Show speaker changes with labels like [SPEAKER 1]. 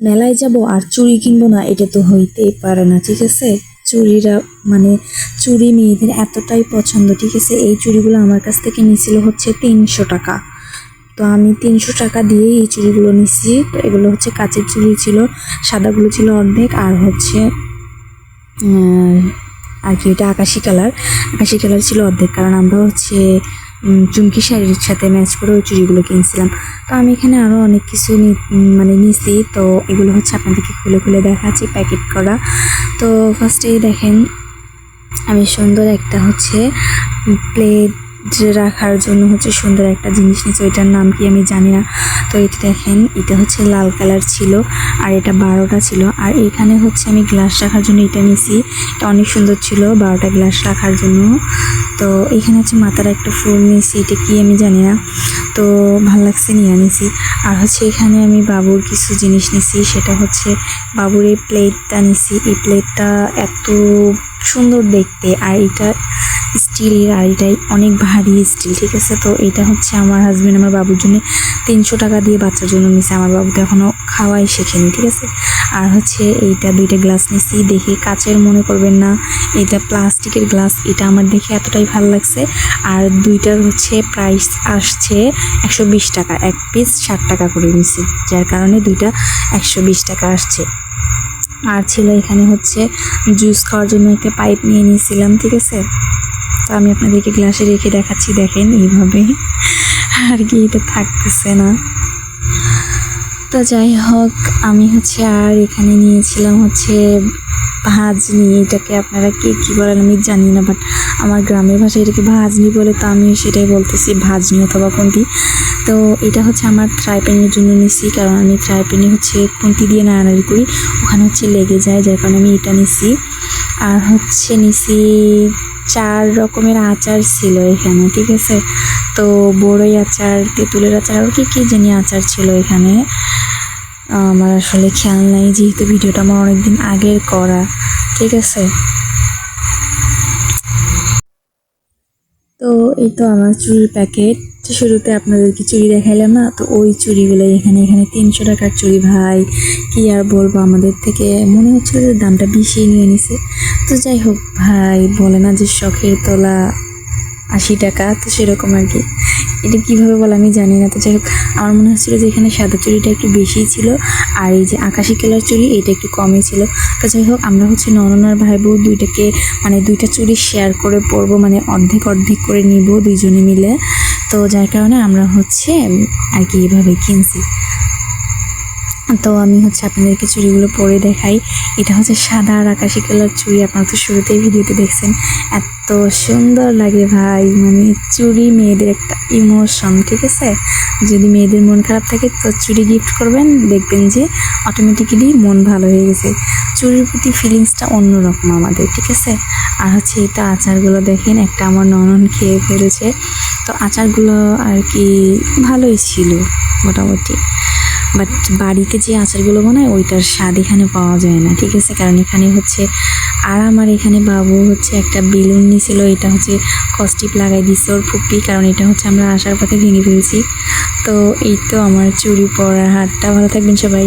[SPEAKER 1] মেলায় যাব আর চুড়ি কিনবো না, এটা তো হইতেই পারে না, ঠিক আছে? চুড়িরা মানে চুড়ি মেয়েদের এতটাই পছন্দ, ঠিক আছে? এই চুড়িগুলো আমার কাছ থেকে নিয়েছিল হচ্ছে তিনশো টাকা। তো আমি তিনশো টাকা দিয়ে এই চুড়িগুলো নিছি। তো এগুলো হচ্ছে কাচের চুড়ি ছিল, সাদাগুলো ছিল অর্ধেক আর হচ্ছে আর কি, এটা আকাশি কালার। আকাশি কালার ছিল অর্ধেক, কারণ আমরা হচ্ছে চুমকি শাড়ির সাথে ম্যাচ করে ওই চুড়িগুলো কিনছিলাম। তো আমি এখানে আরও অনেক কিছু মানে নিছি। তো এগুলো হচ্ছে আপনাদেরকে খুলে খুলে দেখাচ্ছি, প্যাকেট করা। তো ফার্স্টেই দেখেন, আমি সুন্দর একটা হচ্ছে প্লেট রাখার জন্য হচ্ছে সুন্দর একটা জিনিস নিয়েছি। ওইটার নাম কি আমি জানি না। তো এটা দেখেন, এটা হচ্ছে লাল কালার ছিল আর এটা বারোটা ছিল। আর এখানে হচ্ছে আমি গ্লাস রাখার জন্য এটা নিয়েছি এটা অনেক সুন্দর ছিল বারোটা গ্লাস রাখার জন্য। তো এখানে হচ্ছে মাথার একটা ফুল নিয়েছি এটা কি আমি জানি না। তো ভালো লাগছে নিয়ে নিয়েছি আর হচ্ছে এখানে আমি বাবুর কিছু জিনিস নিছি, সেটা হচ্ছে বাবুর এই প্লেটটা নিছি। এই প্লেটটা এত সুন্দর দেখতে, আর এটা স্টিলের আর এটাই অনেক ভারী স্টিল, ঠিক আছে? তো এটা হচ্ছে আমার হাজব্যান্ড আমার বাবুর জন্য তিনশো টাকা দিয়ে বাচ্চার জন্য নিছে। আমার বাবু তো এখনও খাওয়াই শেখেনি, ঠিক আছে? আর হচ্ছে এইটা দুইটা গ্লাস নিছি, দেখে কাচের মনে করবেন না, এটা প্লাস্টিকের গ্লাস এটা আমার দেখে এতটাই ভালো লাগছে। আর দুইটার হচ্ছে প্রাইস আসছে একশো বিশ টাকা, এক পিস ষাট টাকা করে নিছি, যার কারণে দুইটা একশো বিশ টাকা আসছে। আর ছিল এখানে হচ্ছে জুস খাওয়ার জন্য একটা পাইপ নিয়ে নিয়েছিলাম, ঠিক আছে? তো আমি আপনাদেরকে গ্লাসে রেখে দেখাচ্ছি, দেখেন এইভাবে। আর কি, এটা থাকতেছে না। তো যাই হোক, আমি হচ্ছে আর এখানে নিয়েছিলাম হচ্ছে ভাজনি এটাকে আপনারা কে কী বলেন আমি জানি না বাট আমার গ্রামের ভাষায় এটাকে ভাজনি বলে তো আমি সেটাই বলতেছি, ভাজনি অথবা কোনটি তো এটা হচ্ছে আমার ফ্রাই প্যানের জন্য নিছি, কারণ আমি ফ্রাই প্যানে হচ্ছে খুন্তি দিয়ে নাড়ানাড়ি করি। ওখানে হচ্ছে লেগে যায়, যার কারণে আমি এটা নিছি। আর হচ্ছে নিছি চার রকমের আচার ছিল এখানে, ঠিক আছে? তো বড়ই আচার, তেঁতুলের আচার, আর কি কি জানি আচার ছিল এখানে। আমার আসলে খেয়াল নাই, যেহেতু ভিডিওটা আমার অনেকদিন আগের করা, ঠিক আছে? তো এই তো আমার চুড়ির প্যাকেট। শুরুতে আপনাদেরকে চুড়ি দেখাইলাম না, তো ওই চুড়িগুলো এখানে এখানে তিনশো টাকার চুড়ি ভাই। কি আর বলব আমাদের থেকে? মনে হচ্ছে যে দামটা বেশি নিয়ে নিছে। তো যাই হোক, ভাই বলে না যে শখের তোলা আশি টাকা, তো সেরকম আর কি। এটা কীভাবে বলে আমি জানি না, তো যাই হোক, আমার মনে হচ্ছিল যে এখানে সাদা চুড়িটা একটু বেশিই ছিল, আর এই যে আকাশি কালার চুড়ি, এটা একটু কমই ছিল। তো যাই হোক, আমরা হচ্ছে নননার ভাই বউ দুইটাকে মানে দুইটা চুড়ি শেয়ার করে পরবো মানে অর্ধেক অর্ধেক করে নিব দুইজনে মিলে। তো যার কারণে আমরা হচ্ছে আর কি এভাবে কিনছি। তো আমি হচ্ছে আপনাদেরকে চুড়িগুলো পরে দেখাই। এটা হচ্ছে সাদা আর আকাশি কালার চুড়ি, আপনারা তো শুরুতেই ভিডিওতে দেখছেন। এত সুন্দর লাগে ভাই মানে চুড়ি মেয়েদের একটা ইমোশন ঠিক আছে? যদি মেয়েদের মন খারাপ থাকে তো চুড়ি গিফট করবেন, দেখবেন যে অটোমেটিক্যালি মন ভালো হয়ে গেছে। চুড়ির প্রতি ফিলিংসটা অন্যরকম আমাদের, ঠিক আছে? আর হচ্ছে এটা আচারগুলো দেখেন, একটা আমার ননন খেয়ে ফেলেছে। তো আচারগুলো আর কি ভালোই ছিল, মোটামুটি। বাট বাড়িতে যে আচারগুলো বানায়, ওইটার স্বাদ এখানে পাওয়া যায় না। ঠিক আছে? কারণ এখানে হচ্ছে আর আমার এখানে বাবু হচ্ছে একটা বেলুন নিয়েছিল এটা হচ্ছে কস্টিপ লাগাই দিছে ওর ফুপি, কারণ এটা হচ্ছে আমরা আসার পথে ভেঙে ফেলছি। তো এই তো আমার চুরি পরার হাতটা ভালো থাকবেন সবাই।